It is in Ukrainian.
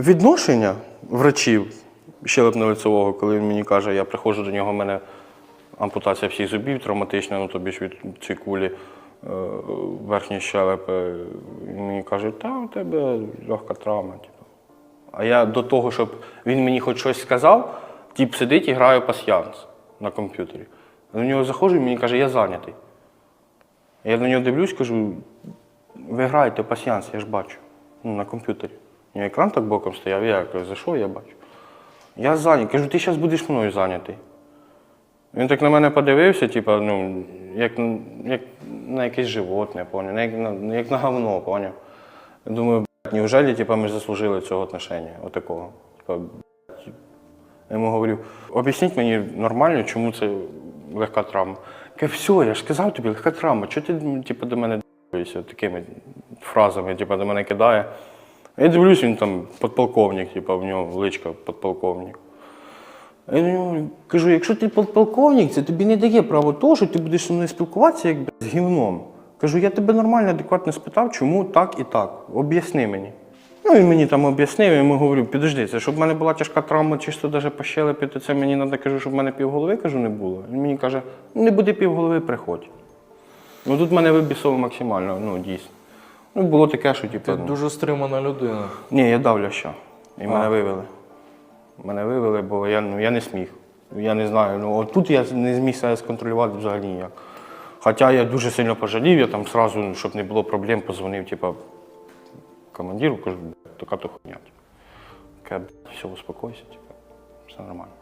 Відношення врачів щелепно-лицевого, коли він мені каже, я приходжу до нього, в мене ампутація всіх зубів травматична, ну тобі ж від цієї кулі е, верхньої щелепи. Він мені каже, та у тебе легка травма. Типу. А я до того, щоб він мені хоч щось сказав, тіп сидить і грає пасьянс на комп'ютері. До нього заходжу і мені каже, я зайнятий. Я на нього дивлюсь, кажу, ви граєте пасьянс, я ж бачу. Ну, на комп'ютері. Нього екран так боком стояв, я за що я бачу? Я зайнятий. Кажу, ти зараз будеш мною зайнятий. Він так на мене подивився, типу, ну, як, як на якесь животне, поняв, як на, як на говно, поняв. Я думаю, блядь, неужели типу, ми заслужили цього отношення, отакого. Типу. Я йому говорю, об'ясніть мені нормально, чому це легка травма. Каже, все, я ж сказав тобі, легка травма, чого ти типу, до мене д***єшся такими фразами, типу, до мене кидає. Я дивлюсь, він там подполковник, типу, в нього личка подполковник. Я нього кажу, якщо ти подполковник, це тобі не дає право того, що ти будеш зі мною спілкуватися як з гівном. Кажу, я тебе нормально, адекватно спитав, чому так і так. Об'ясни мені. Ну, він мені там об'яснив, я йому говорю, підожди, це щоб в мене була тяжка травма, чисто навіть по щелепі, то це мені треба, кажу, щоб в мене півголови, кажу, не було. Він мені каже, не буде півголови, приходь. Ну тут мене вибісило максимально, ну дійсно. Ну, було таке, що типу. Ти ну, дуже стримана людина. ні, я дав ляща. І мене вивели. Мене вивели, бо я, ну, я не сміг. Я не знаю. Ну, от тут я не зміг себе сконтролювати взагалі ніяк. Хоча я дуже сильно пожалів, я там сразу, ну, щоб не було проблем, позвонив, типа, командиру, кажу, така то хуйня. Каже, все, успокойся, типа, все нормально.